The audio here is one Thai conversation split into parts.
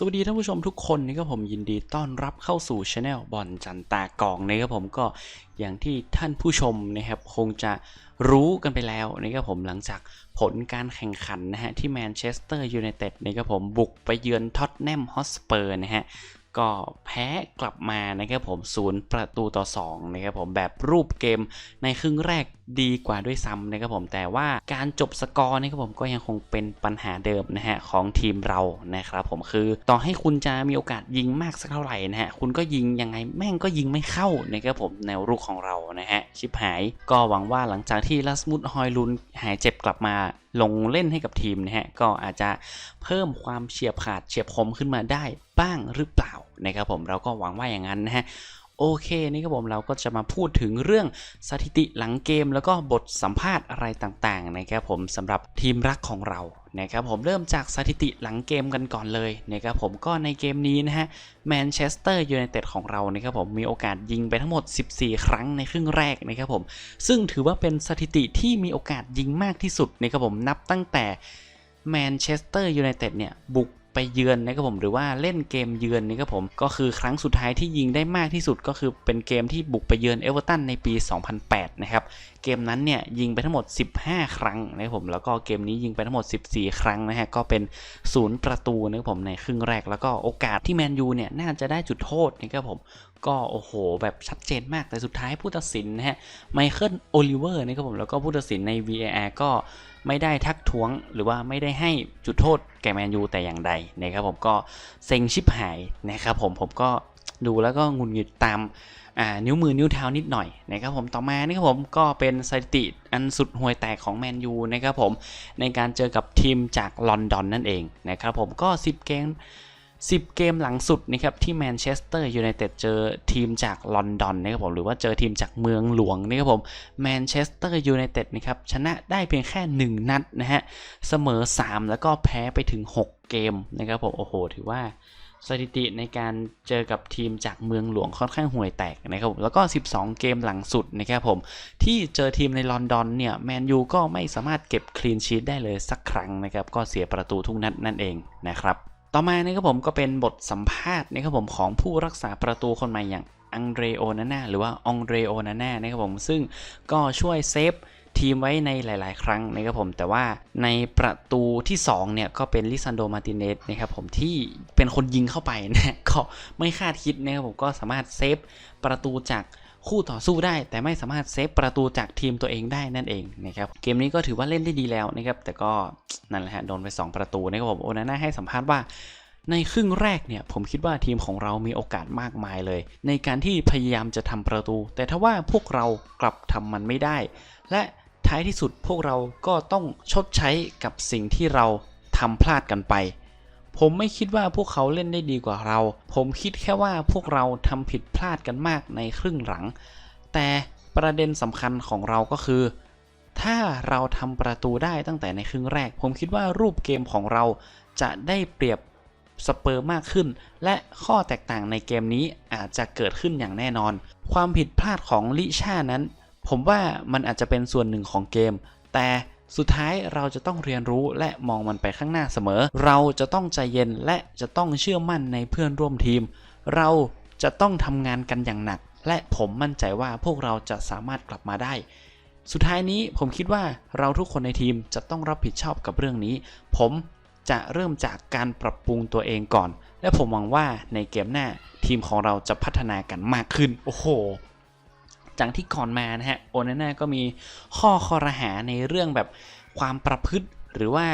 สวัสดีท่านผู้ชมทุกคนนะครับผมยินดีต้อนรับเข้าสู่ช anel บอลจันตากองนะครับผมก็อย่างที่ท่านผู้ชมนะครับคงจะรู้กันไปแล้วนะครับผมหลังจากผลการแข่งขันนะฮะที่แมนเชสเตอร์ยูไนเต็ดนะครับผมบุกไปเยือนท็อตแนมฮอสเปอร์นะฮะก็แพ้กลับมานะครับผมศูนย์ประตูต่อ2นะครับผมแบบรูปเกมในครึ่งแรก ดีกว่าด้วยซ้ำนะครับผมแต่ว่าการจบสกอร์นะครับผมก็ยังคงเป็นปัญหาเดิมนะฮะของทีมเรานะครับผมคือต่อให้คุณจะมีโอกาสยิงมากสักเท่าไหร่นะฮะคุณก็ยิงยังไงแม่งก็ยิงไม่เข้านะครับผมแนวรุกของเรานะฮะชิบหายก็หวังว่าหลังจากที่ลัสมุดฮอยลุนหายเจ็บกลับมาลงเล่นให้กับทีมนะฮะก็อาจจะเพิ่มความเฉียบขาดเฉียบคมขึ้นมาได้บ้างหรือเปล่านะครับผมเราก็หวังว่าอย่างนั้นนะฮะ โอเคนี่ครับผมเราก็จะมาพูดถึงเรื่องสถิติหลังเกม แล้วก็บทสัมภาษณ์อะไรต่างๆนะครับผมสำหรับทีมรักของเรานะครับผมเริ่มจากสถิติหลังเกมกันก่อนเลยนะครับผมก็ในเกมนี้นะฮะแมนเชสเตอร์ยูไนเต็ดของเรานะครับผมมีโอกาสยิงไปทั้งหมด 14 ครั้งในครึ่งแรกนะครับผมซึ่งถือว่าเป็นสถิติที่มีโอกาสยิงมากที่สุดนะครับผมนับตั้งแต่แมนเชสเตอร์ยูไนเต็ดเนี่ยบุกไปเยือนนะครับผมหรือว่าเล่นเกมเยือนนะครับผมก็คือครั้งสุดท้ายที่ยิงได้มากที่สุดก็คือเป็นเกมที่บุกไปเยือนเอเวอร์ตันในปี 2008 นะครับเกมนั้นเนี่ยยิงไปทั้งหมด 15 ครั้งนะครับผมแล้วก็เกมนี้ยิงไปทั้งหมด 14 ครั้งนะฮะก็เป็นศูนย์ประตูนะครับผมในครึ่งแรกแล้วก็โอกาสที่แมนยูเนี่ยน่าจะได้จุดโทษนะครับผมก็โอ้โห แบบชัดเจนมากแต่สุดท้ายผู้ตัดสินนะฮะไมเคิลโอลิเวอร์นะครับผมแล้วก็ผู้ตัดสินใน VAR ก็ ไม่ได้ทักท้วงหรือว่าไม่ได้ให้จุดโทษแก่แมนยูแต่อย่างใดนะครับผมก็เซ็งชิบหายนะครับผมผมก็ดูแล้วก็งุนงิดตามนิ้วมือนิ้วเท้านิดหน่อยนะครับผมต่อมานี่ครับผมก็เป็นสถิติอันสุดห่วยแตกของแมนยูนะครับผมในการเจอกับทีมจากลอนดอนนั่นเองนะครับผมก็ 10 เกม 10 เกมหลังสุดนะครับที่แมนเชสเตอร์ยูไนเต็ดเจอทีมจากลอนดอนนะครับผมหรือว่าเจอทีมจากเมืองหลวงนะครับผมแมนเชสเตอร์ยูไนเต็ดนะครับชนะได้เพียงแค่ 1 นัดนะฮะเสมอ 3 แล้วก็แพ้ไปถึง 6 เกมนะครับผมโอ้โห ถือว่าสถิติในการเจอกับทีมจากเมืองหลวงค่อนข้างห่วยแตกนะครับผมแล้วก็ 12 เกมหลังสุดนะครับผมที่เจอทีมในลอนดอนเนี่ยแมนยูก็ไม่สามารถเก็บคลีนชีตได้เลยสักครั้งนะครับก็เสียประตูทุกนัดนั่นเองนะครับ ต่อมานะครับผมก็เป็นบทสัมภาษณ์นะครับผมของผู้รักษาประตูคนใหม่อย่างอังเดรโอนาน่าหรือว่าองเดรโอนาน่านะครับผมซึ่งก็ช่วยเซฟทีมไว้ในหลาย ๆ ครั้งนะครับผมแต่ว่าในประตูที่2เนี่ยก็เป็นลิซันโดมาติเนสนะครับผมที่เป็นคนยิงเข้าไปนะก็ไม่คาดคิดนะครับผมก็สามารถเซฟประตูจาก คู่ต่อสู้ได้ แต่ไม่สามารถเซฟประตูจากทีมตัวเองได้นั่นเองนะครับเกมนี้ก็ถือว่าเล่นได้ดีแล้วนะครับแต่ก็นั่นแหละฮะโดนไป 2 ประตูนะครับผมโอนาน่าให้สัมภาษณ์ว่าในครึ่งแรกเนี่ยผมคิดว่าทีมของเรามีโอกาสมากมายเลย ในการที่พยายามจะทำประตู แต่ถ้าว่าพวกเรากลับทำมันไม่ได้ และท้ายที่สุดพวกเราก็ต้องชดใช้กับสิ่งที่เราทำพลาดกันไป ผมไม่คิดว่าพวกเขาเล่นได้ดีกว่าเรา ผมคิดแค่ว่าพวกเราทำผิดพลาดกันมากในครึ่งหลัง แต่ประเด็นสำคัญของเราก็คือ ถ้าเราทำประตูได้ตั้งแต่ในครึ่งแรก ผมคิดว่ารูปเกมของเราจะได้เปรียบสเปอร์มากขึ้น และข้อแตกต่างในเกมนี้อาจจะเกิดขึ้นอย่างแน่นอน ความผิดพลาดของลิชานั้น ผมว่ามันอาจจะเป็นส่วนหนึ่งของเกม แต่ สุดท้ายเราจะต้องเรียนรู้และมองมันไปข้างหน้าเสมอ เราจะต้องใจเย็นและจะต้องเชื่อมั่นในเพื่อนร่วมทีม เราจะต้องทำงานกันอย่างหนัก และผมมั่นใจว่าพวกเราจะสามารถกลับมาได้ สุดท้ายนี้ผมคิดว่าเราทุกคนในทีมจะต้องรับผิดชอบกับเรื่องนี้ ผมจะเริ่มจากการปรับปรุงตัวเองก่อน และผมหวังว่าในเกมหน้าทีมของเราจะพัฒนากันมากขึ้น โอ้โห จากที่ก่อนมานะฮะโอนาน่าก็มีข้อคอรหาในเรื่องแบบความประพฤติหรือว่า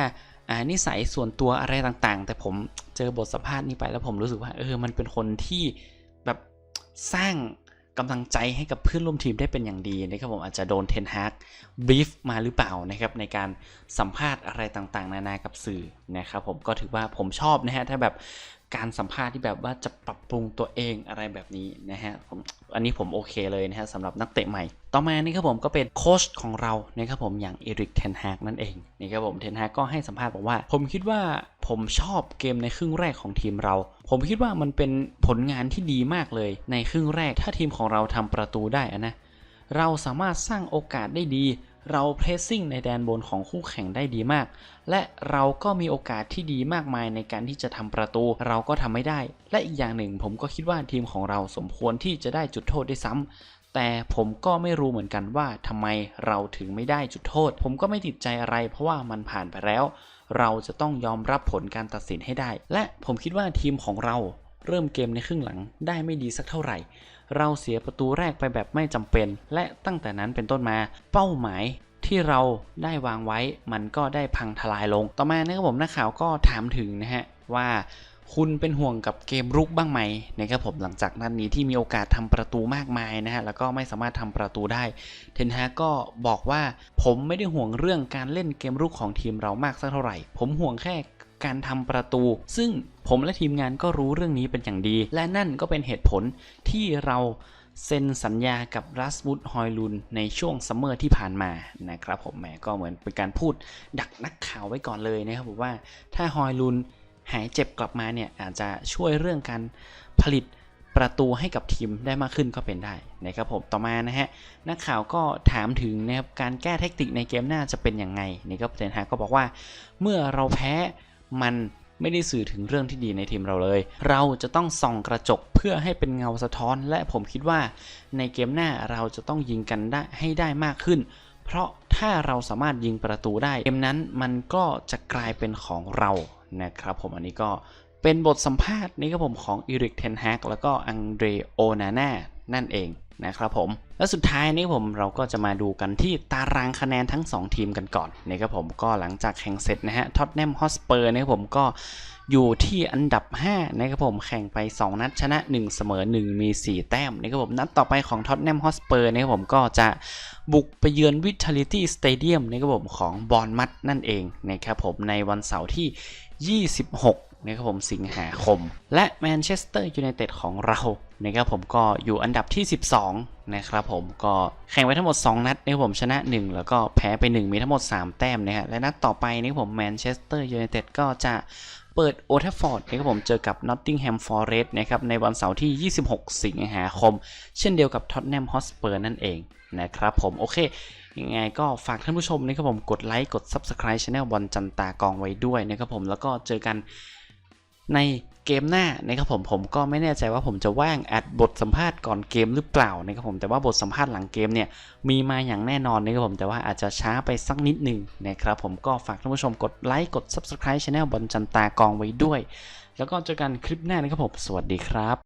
นิสัยส่วนตัวอะไรต่างๆ แต่ผมเจอบทสัมภาษณ์นี้ไปแล้วผมรู้สึกว่าเออมันเป็นคนที่แบบสร้างกำลังใจให้กับเพื่อนร่วมทีมได้เป็นอย่างดีนะครับผมอาจจะโดนเทนฮากบีฟมาหรือเปล่านะครับในการสัมภาษณ์อะไรต่างๆ นานากับสื่อนะครับผมก็ถือว่าผมชอบนะฮะถ้าแบบ การสัมภาษณ์ที่แบบว่าจะปรับปรุงตัวเองอะไรแบบนี้นะฮะผมอันนี้ผมโอเคเลยนะฮะสำหรับนักเตะใหม่ ต่อมานี่ครับผมก็เป็นโค้ชของเรานะครับผมอย่างเอริกเทนฮากนั่นเองนี่ครับผมเทนฮากก็ให้สัมภาษณ์บอกว่า ผมคิดว่าผมชอบเกมในครึ่งแรกของทีมเรา ผมคิดว่ามันเป็นผลงานที่ดีมากเลย ในครึ่งแรกถ้าทีมของเราทำประตูได้อะนะเราสามารถสร้างโอกาสได้ดี เราเพรสซิ่งในแดนบนของคู่แข่งได้ดีมาก และเราก็มีโอกาสที่ดีมากมายในการที่จะทำประตู เราก็ทำไม่ได้ และอีกอย่างหนึ่งผมก็คิดว่าทีมของเราสมควรที่จะได้จุดโทษได้วยซ้ำแต่ผมก็ไม่รู้เหมือนกันว่าทำไมเราถึงไม่ได้จุดโทษ ผมก็ไม่ติดใจอะไรเพราะว่ามันผ่านไปแล้ว เราจะต้องยอมรับผลการตัดสินให้ได้ และผมคิดว่าทีมของเราเริ่มเกมในครึ่งหลังได้ไม่ดีสักเท่าไหร่ เราเสียประตูแรกไปแบบไม่จำเป็น และตั้งแต่นั้นเป็นต้นมา เป้าหมายที่เราได้วางไว้มันก็ได้พังทลายลง ต่อมานะครับผมนักข่าวก็ถามถึงนะฮะว่าคุณเป็นห่วงกับเกมรุกบ้างไหมนะครับผมหลังจากนั้นนี้ที่มีโอกาสทำประตูมากมายนะฮะแล้วก็ไม่สามารถทำประตูได้ เทนฮากก็บอกว่าผมไม่ได้ห่วงเรื่องการเล่นเกมรุกของทีมเรามากสักเท่าไหร่ ผมห่วงแค่ การทำประตู ซึ่งผมและทีมงานก็รู้เรื่องนี้เป็นอย่างดี และนั่นก็เป็นเหตุผลที่เราเซ็นสัญญากับรัส o ูดฮอยลุนในช่วงซัมเมอร์ที่ผ่านมานะครับผมแหมก็เหมือนเป็นการพูดดักนักข่าวไว้ก่อนเลยนะครับผมว่าถ้าฮอยลุนหายเจ็บกลับมาเนี่ยอาจจะช่วยเรื่องการผลิตประตูให้กับทีมได้มากขึ้นก็เป็นได้นะครับผมต่อมานะฮะนักข่าวก็ถามถึงนะครับการแก้เทคนิคในเกมหน้าจะเป็นยังไงนี่ก็เทนฮาก็บอกว่าเมื่อเราแพ้ มันไม่ได้สื่อถึงเรื่องที่ดีในทีมเราเลย เราจะต้องส่องกระจกเพื่อให้เป็นเงาสะท้อน และผมคิดว่าในเกมหน้าเราจะต้องยิงกันได้ให้ได้มากขึ้น เพราะถ้าเราสามารถยิงประตูได้ เกมนั้นมันก็จะกลายเป็นของเรานะครับผมอันนี้ก็เป็นบทสัมภาษณ์นี่ครับผมของอีริกเทนฮากแล้วก็อังเดรโอนาน่านั่นเอง นะครับผม และสุดท้ายนี่ผมเราก็จะมาดูกันที่ตารางคะแนนทั้ง 2 ทีมกันก่อนนะครับผมก็หลังจากแข่งเสร็จนะฮะท็อตแนมฮอสเปอร์นะครับผมก็อยู่ที่อันดับ 5 นะครับผมแข่งไป 2 นัดชนะ 1 เสมอ 1 มี 4 แต้มนะครับผมนัดต่อไปของท็อตแนมฮอสเปอร์นะครับผมก็จะบุกไปเยือนวิท a ลิตี้สเตเดียมนะครับผมของบอลมัดนั่นเองนะครับผมในวันเสาร์ที่ 26 นะครับผมสิงหาคม และแมนเชสเตอร์ยูไนเต็ดของเรานะครับผมก็อยู่อันดับที่ 12 นะครับผมก็แข่งไปทั้งหมด 2 นัดนะครับผมชนะ 1 แล้วก็แพ้ไป 1 มีทั้งหมด 3 แต้มนะฮะและนัดต่อไปนะครับผมแมนเชสเตอร์ยูไนเต็ดก็จะเปิดโอทัฟฟอร์ดนะครับผมเจอกับนอตติงแฮมฟอร์เรสต์นะครับในวันเสาร์ที่ 26 สิงหาคม เช่นเดียวกับท็อตแนมฮอสเปอร์นั่นเองนะครับผมโอเคยังไงก็ฝากท่านผู้ชมนะครับผมกดไลค์กด Subscribe Channel บอลจันตากองไว้ด้วยนะครับผมแล้วก็เจอกัน ในเกมหน้านะครับผมผมก็ไม่แน่ใจว่าผมจะว่างอัดบทสัมภาษณ์ก่อนเกมหรือเปล่านะครับผมแต่ว่าบทสัมภาษณ์หลังเกมเนี่ยมีมาอย่างแน่นอนนะครับผมแต่ว่าอาจจะช้าไปสักนิดหนึ่งนะครับผมก็ฝากท่านผู้ชมกดไลค์กด Subscribe Channel บอลจันตากองไว้ด้วย แล้วก็เจอกันคลิปหน้านะครับผมสวัสดีครับ